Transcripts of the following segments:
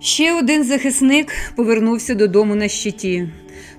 Ще один захисник повернувся додому на щиті.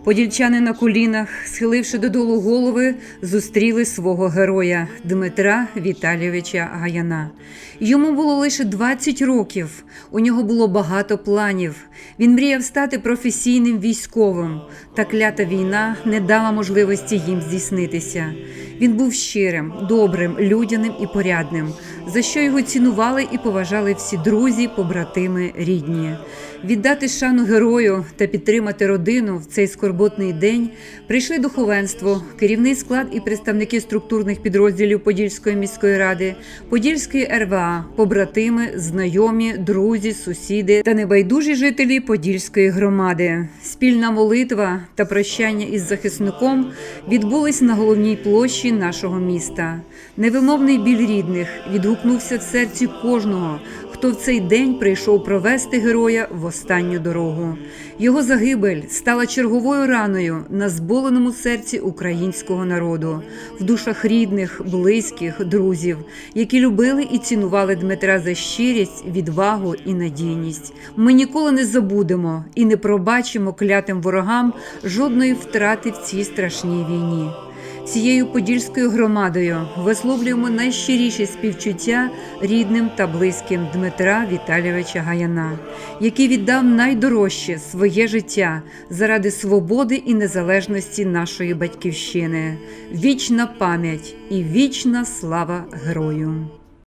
Подільчани на колінах, схиливши додолу голови, зустріли свого героя Дмитра Віталійовича Гаяна. Йому було лише 20 років. У нього було багато планів. Він мріяв стати професійним військовим. Та клята війна не дала можливості їм здійснитися. Він був щирим, добрим, людяним і порядним, за що його цінували і поважали всі друзі, побратими, рідні. Віддати шану герою та підтримати родину в цей скорботний день прийшли духовенство, керівний склад і представники структурних підрозділів Подільської міської ради, Подільської РВА, побратими, знайомі, друзі, сусіди та небайдужі жителі Подільської громади. Спільна молитва та прощання із захисником відбулись на головній площі нашого міста. Невимовний біль рідних відгукнувся в серці кожного, хто в цей день прийшов провести героя в останню дорогу. Його загибель стала черговою раною на зболеному серці українського народу, в душах рідних, близьких, друзів, які любили і цінували Дмитра за щирість, відвагу і надійність. Ми ніколи не забудемо і не пробачимо клятим ворогам жодної втрати в цій страшній війні. Цією подільською громадою висловлюємо найщиріші співчуття рідним та близьким Дмитра Віталійовича Гаяна, який віддав найдорожче своє життя заради свободи і незалежності нашої батьківщини. Вічна пам'ять і вічна слава герою.